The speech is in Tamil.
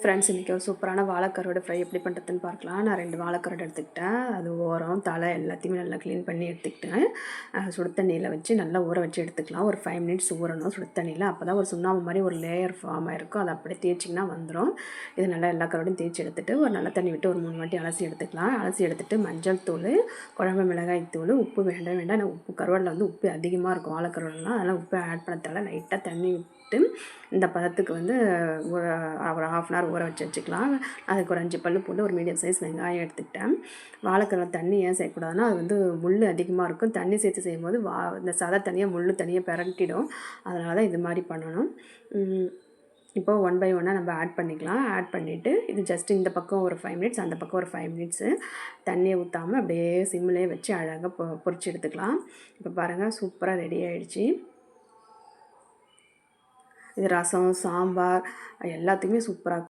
ஃப்ரெண்ட்ஸ் இன்றைக்கி ஒரு சூப்பரான வாழைக்கரோட ஃப்ரை எப்படி பண்ணுறதுன்னு பார்க்கலாம். நான் ரெண்டு வாழைக்கரோட எடுத்துக்கிட்டேன். அது ஓரம் தலை எல்லாத்தையுமே நல்லா க்ளீன் பண்ணி எடுத்துக்கிட்டேன். சுடு தண்ணியில் வச்சு நல்லா ஊற வச்சு எடுத்துக்கலாம். ஒரு ஃபைவ் மினிட்ஸ் ஊறணும் சுடு தண்ணியில். அப்போ தான் ஒரு சுண்ணாம்பு மாதிரி ஒரு லேயர் ஃபார்ம் ஆகிருக்கும் அதை அப்படியே தேய்ச்சிங்கன்னா வந்துடும் இது நல்லா எல்லா கரோடையும் தேய்ச்சி எடுத்துகிட்டு ஒரு நல்ல தண்ணி விட்டு ஒரு மூணு வாட்டி அலசி எடுத்துக்கலாம். அலசி எடுத்துகிட்டு மஞ்சள் தூள் குழம்பு மிளகாய் தூள் உப்பு வேண்டாம் வேண்டாம். நான் உப்பு கருவாடில் வந்து உப்பு அதிகமாக இருக்கும் வாழைக்கருவாடெலாம் அதெல்லாம் உப்பு ஆட் பண்ண நைட்டாக லைட்டாக தண்ணி விட்டு இந்த பதத்துக்கு வந்து ஒரு ஒரு ஹாஃப் அன் ஹவர் ஊற வச்சு வச்சுக்கலாம். அதுக்கு ஒரு அஞ்சு பல்லு போட்டு ஒரு மீடியம் சைஸ் வெங்காயம் எடுத்துக்கிட்டேன். வாழைக்கருவா தண்ணி ஏன் செய்யக்கூடாதுன்னா அது வந்து முள் அதிகமாக இருக்கும். தண்ணி சேர்த்து செய்யும்போது வா இந்த சதை தனியாக முள் தனியாக பிரட்டிடும். அதனால தான் இது மாதிரி பண்ணணும். இப்போது ஒன் பை ஒன்னாக நம்ம ஆட் பண்ணிக்கலாம். ஆட் பண்ணிவிட்டு இது ஜஸ்ட் இந்த பக்கம் ஒரு ஃபைவ் மினிட்ஸ் அந்த பக்கம் ஒரு ஃபைவ் மினிட்ஸு தண்ணியை ஊற்றாமல் அப்படியே சிம்மிலே வச்சு அழகாக பொ பொறிச்சு எடுத்துக்கலாம். இப்போ பாருங்கள் சூப்பராக ரெடி ஆகிடுச்சு இது ரசம் சாம்பார் எல்லாத்துக்குமே சூப்பராக